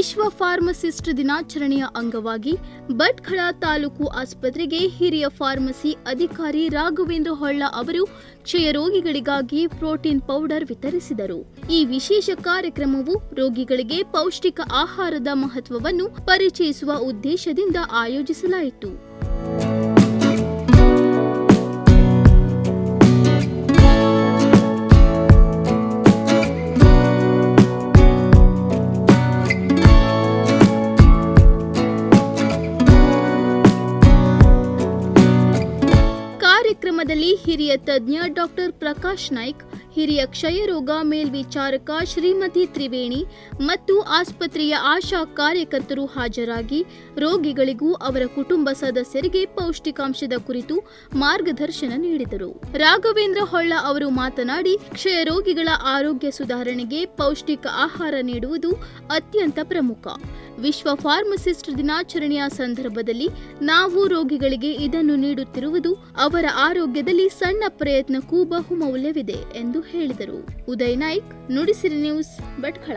ವಿಶ್ವ ಫಾರ್ಮಸಿಸ್ಟ್ ದಿನಾಚರಣೆಯ ಅಂಗವಾಗಿ ಭಟ್ಕಳ ತಾಲೂಕು ಆಸ್ಪತ್ರೆಗೆ ಹಿರಿಯ ಫಾರ್ಮಸಿ ಅಧಿಕಾರಿ ರಾಘವೇಂದ್ರ ಹೊಳ್ಳ ಅವರು ಕ್ಷಯ ರೋಗಿಗಳಿಗಾಗಿ ಪ್ರೋಟೀನ್ ಪೌಡರ್ ವಿತರಿಸಿದರು. ಈ ವಿಶೇಷ ಕಾರ್ಯಕ್ರಮವು ರೋಗಿಗಳಿಗೆ ಪೌಷ್ಟಿಕ ಆಹಾರದ ಮಹತ್ವವನ್ನು ಪರಿಚಯಿಸುವ ಉದ್ದೇಶದಿಂದ ಆಯೋಜಿಸಲಾಯಿತು. ಕಾರ್ಯಕ್ರಮದಲ್ಲಿ ಹಿರಿಯ ತಜ್ಞ ಡಾಕ್ಟರ್ ಪ್ರಕಾಶ್ ನಾಯ್ಕ್, ಹಿರಿಯ ಕ್ಷಯರೋಗ ಮೇಲ್ವಿಚಾರಕ ಶ್ರೀಮತಿ ತ್ರಿವೇಣಿ ಮತ್ತು ಆಸ್ಪತ್ರೆಯ ಆಶಾ ಕಾರ್ಯಕರ್ತರು ಹಾಜರಾಗಿ ರೋಗಿಗಳಿಗೂ ಅವರ ಕುಟುಂಬ ಸದಸ್ಯರಿಗೆ ಪೌಷ್ಟಿಕಾಂಶದ ಕುರಿತು ಮಾರ್ಗದರ್ಶನ ನೀಡಿದರು. ರಾಘವೇಂದ್ರ ಹೊಳ್ಳ ಅವರು ಮಾತನಾಡಿ ಕ್ಷಯ ರೋಗಿಗಳ ಆರೋಗ್ಯ ಸುಧಾರಣೆಗೆ ಪೌಷ್ಟಿಕ ಆಹಾರ ನೀಡುವುದು ಅತ್ಯಂತ ಪ್ರಮುಖ. ವಿಶ್ವ ಫಾರ್ಮಸಿಸ್ಟ್ ದಿನಾಚರಣೆಯ ಸಂದರ್ಭದಲ್ಲಿ ನಾವು ರೋಗಿಗಳಿಗೆ ಇದನ್ನು ನೀಡುತ್ತಿರುವುದು ಅವರ ಆರೋಗ್ಯದಲ್ಲಿ ಸಣ್ಣ ಪ್ರಯತ್ನಕ್ಕೂ ಬಹುಮೌಲ್ಯವಿದೆ ಎಂದು ಹೇಳಿದರು. ಉದಯ್ ನಾಯ್ಕ್, ನುಡಿಸಿರಿ ನ್ಯೂಸ್, ಭಟ್ಕಳ.